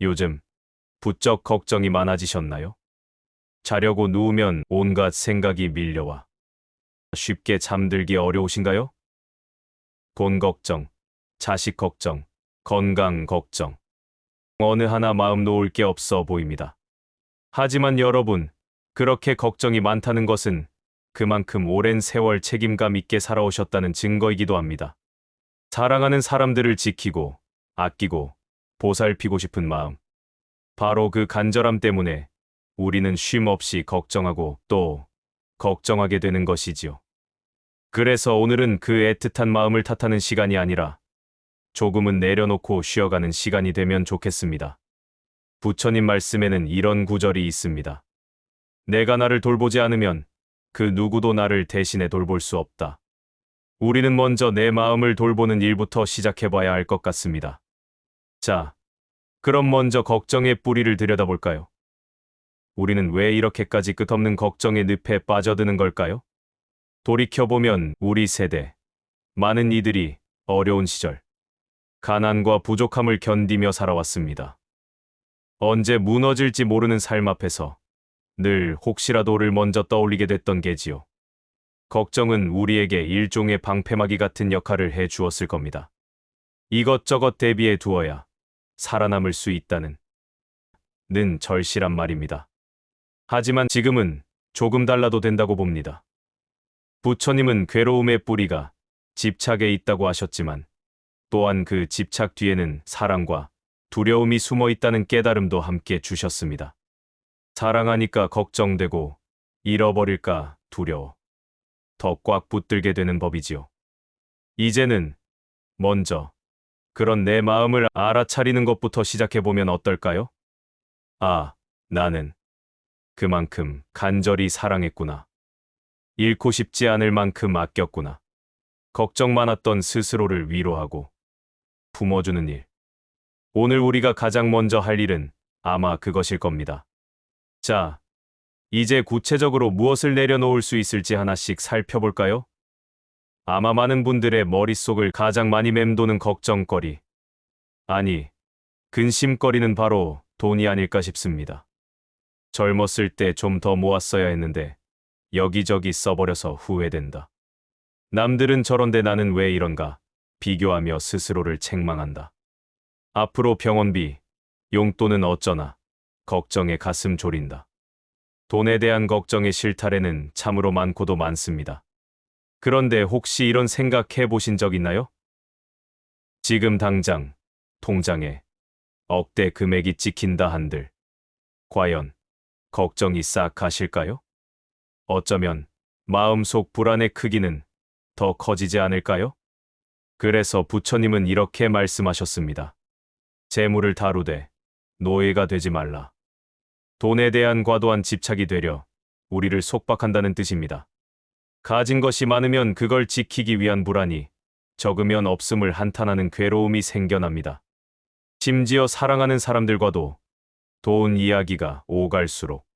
요즘 부쩍 걱정이 많아지셨나요? 자려고 누우면 온갖 생각이 밀려와 쉽게 잠들기 어려우신가요? 돈 걱정, 자식 걱정, 건강 걱정. 어느 하나 마음 놓을 게 없어 보입니다. 하지만 여러분, 그렇게 걱정이 많다는 것은 그만큼 오랜 세월 책임감 있게 살아오셨다는 증거이기도 합니다. 사랑하는 사람들을 지키고, 아끼고, 보살피고 싶은 마음. 바로 그 간절함 때문에 우리는 쉼 없이 걱정하고 또 걱정하게 되는 것이지요. 그래서 오늘은 그 애틋한 마음을 탓하는 시간이 아니라 조금은 내려놓고 쉬어가는 시간이 되면 좋겠습니다. 부처님 말씀에는 이런 구절이 있습니다. 내가 나를 돌보지 않으면 그 누구도 나를 대신해 돌볼 수 없다. 우리는 먼저 내 마음을 돌보는 일부터 시작해봐야 할 것 같습니다. 자, 그럼 먼저 걱정의 뿌리를 들여다볼까요? 우리는 왜 이렇게까지 끝없는 걱정의 늪에 빠져드는 걸까요? 돌이켜보면 우리 세대, 많은 이들이 어려운 시절, 가난과 부족함을 견디며 살아왔습니다. 언제 무너질지 모르는 삶 앞에서 늘 혹시라도를 먼저 떠올리게 됐던 게지요. 걱정은 우리에게 일종의 방패막이 같은 역할을 해 주었을 겁니다. 이것저것 대비해 두어야 살아남을 수 있다는 는 절실한 말입니다. 하지만 지금은 조금 달라도 된다고 봅니다. 부처님은 괴로움의 뿌리가 집착에 있다고 하셨지만 또한 그 집착 뒤에는 사랑과 두려움이 숨어 있다는 깨달음도 함께 주셨습니다. 사랑하니까 걱정되고 잃어버릴까 두려워. 더 꽉 붙들게 되는 법이지요. 이제는 먼저 그런 내 마음을 알아차리는 것부터 시작해보면 어떨까요? 아, 나는 그만큼 간절히 사랑했구나. 잃고 싶지 않을 만큼 아꼈구나. 걱정 많았던 스스로를 위로하고 품어주는 일. 오늘 우리가 가장 먼저 할 일은 아마 그것일 겁니다. 자, 이제 구체적으로 무엇을 내려놓을 수 있을지 하나씩 살펴볼까요? 아마 많은 분들의 머릿속을 가장 많이 맴도는 걱정거리. 아니, 근심거리는 바로 돈이 아닐까 싶습니다. 젊었을 때 좀 더 모았어야 했는데 여기저기 써버려서 후회된다. 남들은 저런데 나는 왜 이런가 비교하며 스스로를 책망한다. 앞으로 병원비, 용돈은 어쩌나 걱정에 가슴 졸인다. 돈에 대한 걱정의 실타래는 참으로 많고도 많습니다. 그런데 혹시 이런 생각해 보신 적 있나요? 지금 당장 통장에 억대 금액이 찍힌다 한들 과연 걱정이 싹 가실까요? 어쩌면 마음속 불안의 크기는 더 커지지 않을까요? 그래서 부처님은 이렇게 말씀하셨습니다. 재물을 다루되 노예가 되지 말라. 돈에 대한 과도한 집착이 되려 우리를 속박한다는 뜻입니다. 가진 것이 많으면 그걸 지키기 위한 불안이 적으면 없음을 한탄하는 괴로움이 생겨납니다. 심지어 사랑하는 사람들과도 돈 이야기가 오갈수록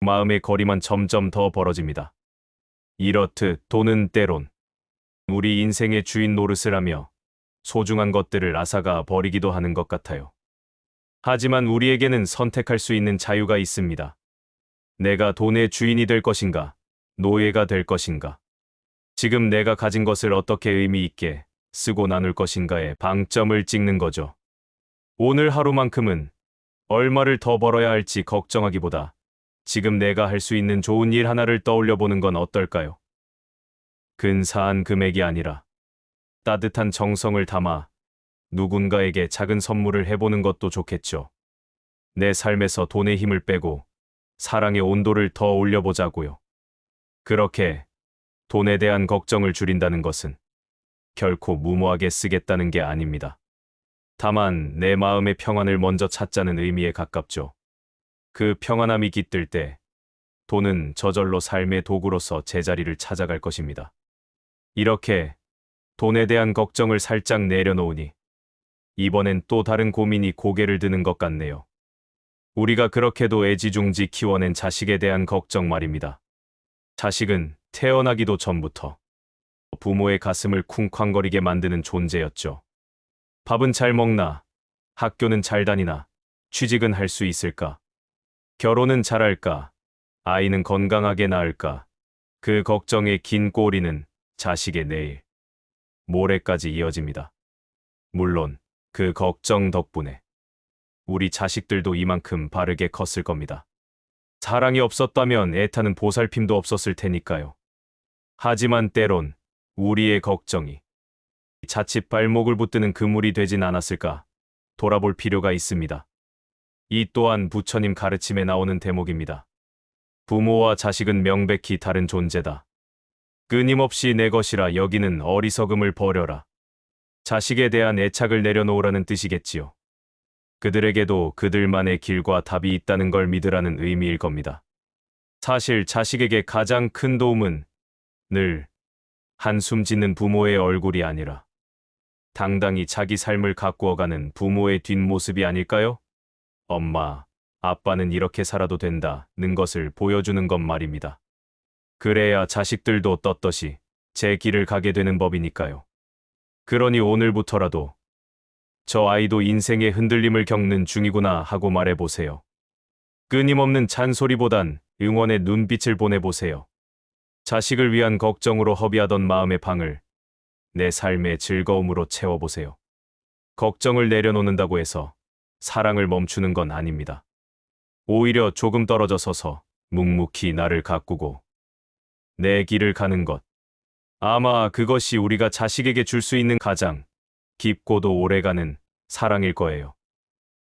마음의 거리만 점점 더 벌어집니다. 이렇듯 돈은 때론 우리 인생의 주인 노릇을 하며 소중한 것들을 앗아가 버리기도 하는 것 같아요. 하지만 우리에게는 선택할 수 있는 자유가 있습니다. 내가 돈의 주인이 될 것인가, 노예가 될 것인가. 지금 내가 가진 것을 어떻게 의미 있게 쓰고 나눌 것인가에 방점을 찍는 거죠. 오늘 하루만큼은 얼마를 더 벌어야 할지 걱정하기보다 지금 내가 할 수 있는 좋은 일 하나를 떠올려 보는 건 어떨까요? 근사한 금액이 아니라 따뜻한 정성을 담아 누군가에게 작은 선물을 해보는 것도 좋겠죠. 내 삶에서 돈의 힘을 빼고 사랑의 온도를 더 올려보자고요. 그렇게 돈에 대한 걱정을 줄인다는 것은 결코 무모하게 쓰겠다는 게 아닙니다. 다만 내 마음의 평안을 먼저 찾자는 의미에 가깝죠. 그 평안함이 깃들 때 돈은 저절로 삶의 도구로서 제자리를 찾아갈 것입니다. 이렇게 돈에 대한 걱정을 살짝 내려놓으니 이번엔 또 다른 고민이 고개를 드는 것 같네요. 우리가 그렇게도 애지중지 키워낸 자식에 대한 걱정 말입니다. 자식은 태어나기도 전부터 부모의 가슴을 쿵쾅거리게 만드는 존재였죠. 밥은 잘 먹나, 학교는 잘 다니나, 취직은 할 수 있을까? 결혼은 잘할까? 아이는 건강하게 낳을까? 그 걱정의 긴 꼬리는 자식의 내일, 모레까지 이어집니다. 물론 그 걱정 덕분에 우리 자식들도 이만큼 바르게 컸을 겁니다. 사랑이 없었다면 애타는 보살핌도 없었을 테니까요. 하지만 때론 우리의 걱정이 자칫 발목을 붙드는 그물이 되진 않았을까 돌아볼 필요가 있습니다. 이 또한 부처님 가르침에 나오는 대목입니다. 부모와 자식은 명백히 다른 존재다. 끊임없이 내 것이라 여기는 어리석음을 버려라. 자식에 대한 애착을 내려놓으라는 뜻이겠지요. 그들에게도 그들만의 길과 답이 있다는 걸 믿으라는 의미일 겁니다. 사실 자식에게 가장 큰 도움은 늘 한숨 짓는 부모의 얼굴이 아니라 당당히 자기 삶을 가꾸어가는 부모의 뒷모습이 아닐까요? 엄마, 아빠는 이렇게 살아도 된다는 것을 보여주는 것 말입니다. 그래야 자식들도 떳떳이 제 길을 가게 되는 법이니까요. 그러니 오늘부터라도 저 아이도 인생의 흔들림을 겪는 중이구나 하고 말해보세요. 끊임없는 잔소리보단 응원의 눈빛을 보내보세요. 자식을 위한 걱정으로 허비하던 마음의 방을 내 삶의 즐거움으로 채워보세요. 걱정을 내려놓는다고 해서 사랑을 멈추는 건 아닙니다. 오히려 조금 떨어져 서서 묵묵히 나를 가꾸고 내 길을 가는 것. 아마 그것이 우리가 자식에게 줄 수 있는 가장 깊고도 오래가는 사랑일 거예요.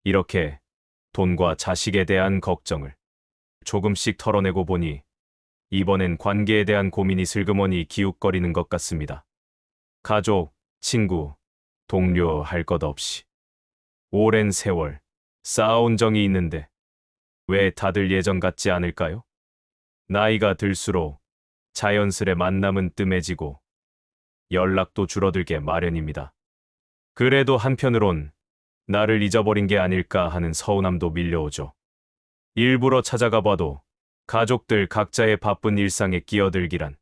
이렇게 돈과 자식에 대한 걱정을 조금씩 털어내고 보니 이번엔 관계에 대한 고민이 슬그머니 기웃거리는 것 같습니다. 가족, 친구, 동료 할 것 없이 오랜 세월 쌓아온 정이 있는데 왜 다들 예전 같지 않을까요? 나이가 들수록 자연스레 만남은 뜸해지고 연락도 줄어들게 마련입니다. 그래도 한편으론 나를 잊어버린 게 아닐까 하는 서운함도 밀려오죠. 일부러 찾아가 봐도 가족들 각자의 바쁜 일상에 끼어들기란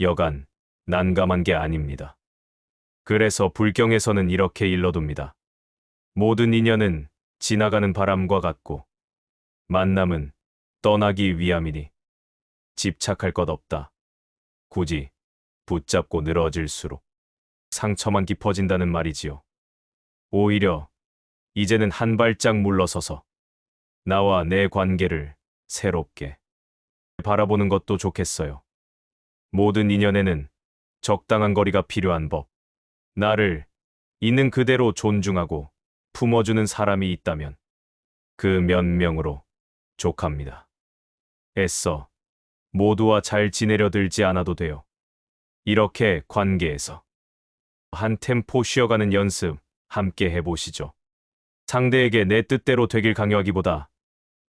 여간 난감한 게 아닙니다. 그래서 불경에서는 이렇게 일러둡니다. 모든 인연은 지나가는 바람과 같고 만남은 떠나기 위함이니 집착할 것 없다. 굳이 붙잡고 늘어질수록 상처만 깊어진다는 말이지요. 오히려 이제는 한 발짝 물러서서 나와 내 관계를 새롭게 바라보는 것도 좋겠어요. 모든 인연에는 적당한 거리가 필요한 법. 나를 있는 그대로 존중하고 품어주는 사람이 있다면 그 몇 명으로 족합니다. 애써 모두와 잘 지내려 들지 않아도 돼요. 이렇게 관계에서 한 템포 쉬어가는 연습 함께 해보시죠. 상대에게 내 뜻대로 되길 강요하기보다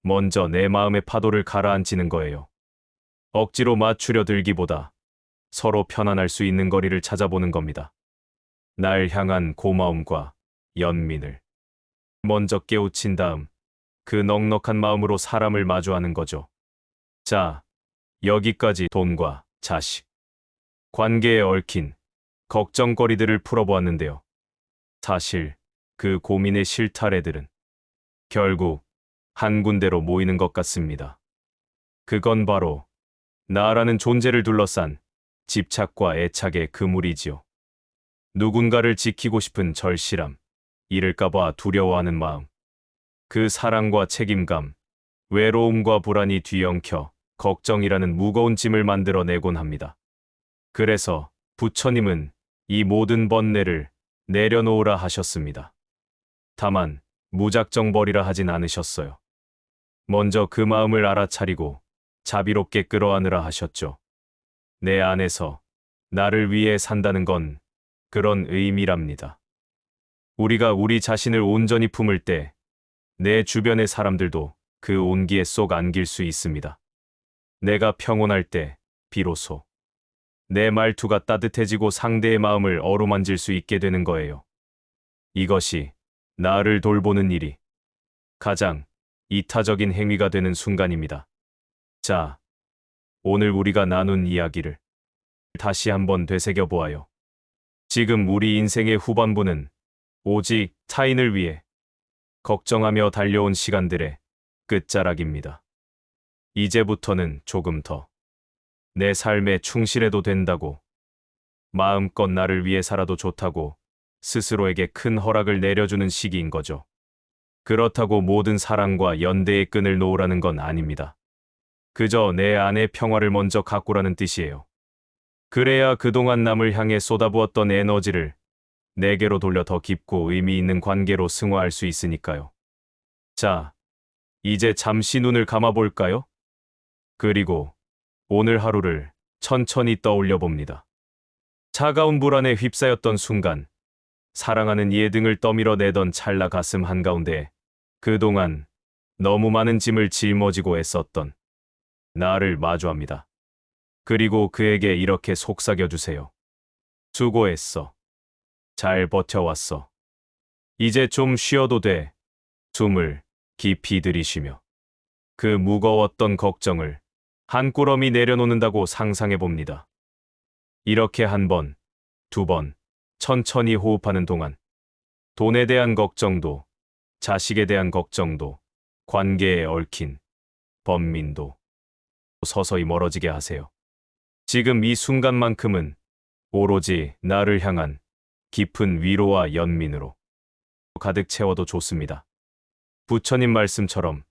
먼저 내 마음의 파도를 가라앉히는 거예요. 억지로 맞추려 들기보다 서로 편안할 수 있는 거리를 찾아보는 겁니다. 날 향한 고마움과 연민을 먼저 깨우친 다음 그 넉넉한 마음으로 사람을 마주하는 거죠. 자, 여기까지 돈과 자식, 관계에 얽힌 걱정거리들을 풀어보았는데요. 사실 그 고민의 실타래들은 결국 한 군데로 모이는 것 같습니다. 그건 바로 나라는 존재를 둘러싼 집착과 애착의 그물이지요. 누군가를 지키고 싶은 절실함, 잃을까봐 두려워하는 마음, 그 사랑과 책임감, 외로움과 불안이 뒤엉켜 걱정이라는 무거운 짐을 만들어내곤 합니다. 그래서 부처님은 이 모든 번뇌를 내려놓으라 하셨습니다. 다만 무작정 버리라 하진 않으셨어요. 먼저 그 마음을 알아차리고 자비롭게 끌어안으라 하셨죠. 내 안에서 나를 위해 산다는 건 그런 의미랍니다. 우리가 우리 자신을 온전히 품을 때 내 주변의 사람들도 그 온기에 쏙 안길 수 있습니다. 내가 평온할 때 비로소 내 말투가 따뜻해지고 상대의 마음을 어루만질 수 있게 되는 거예요. 이것이 나를 돌보는 일이 가장 이타적인 행위가 되는 순간입니다. 자, 오늘 우리가 나눈 이야기를 다시 한번 되새겨 보아요. 지금 우리 인생의 후반부는 오직 타인을 위해 걱정하며 달려온 시간들의 끝자락입니다. 이제부터는 조금 더 내 삶에 충실해도 된다고 마음껏 나를 위해 살아도 좋다고 스스로에게 큰 허락을 내려주는 시기인 거죠. 그렇다고 모든 사랑과 연대의 끈을 놓으라는 건 아닙니다. 그저 내 안의 평화를 먼저 가꾸라는 뜻이에요. 그래야 그동안 남을 향해 쏟아부었던 에너지를 내게로 돌려 더 깊고 의미 있는 관계로 승화할 수 있으니까요. 자, 이제 잠시 눈을 감아볼까요? 그리고 오늘 하루를 천천히 떠올려 봅니다. 차가운 불안에 휩싸였던 순간, 사랑하는 이의 등을 떠밀어 내던 찰나 가슴 한가운데 그동안 너무 많은 짐을 짊어지고 애썼던 나를 마주합니다. 그리고 그에게 이렇게 속삭여 주세요. 수고했어. 잘 버텨왔어. 이제 좀 쉬어도 돼. 숨을 깊이 들이쉬며 그 무거웠던 걱정을 한 꾸러미 내려놓는다고 상상해 봅니다. 이렇게 한 번, 두 번, 천천히 호흡하는 동안 돈에 대한 걱정도, 자식에 대한 걱정도, 관계에 얽힌 번민도 서서히 멀어지게 하세요. 지금 이 순간만큼은 오로지 나를 향한 깊은 위로와 연민으로 가득 채워도 좋습니다. 부처님 말씀처럼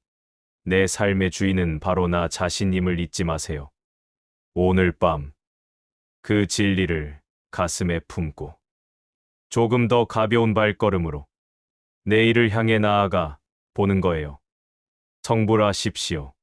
내 삶의 주인은 바로 나 자신임을 잊지 마세요. 오늘 밤 그 진리를 가슴에 품고 조금 더 가벼운 발걸음으로 내일을 향해 나아가 보는 거예요. 성불하십시오.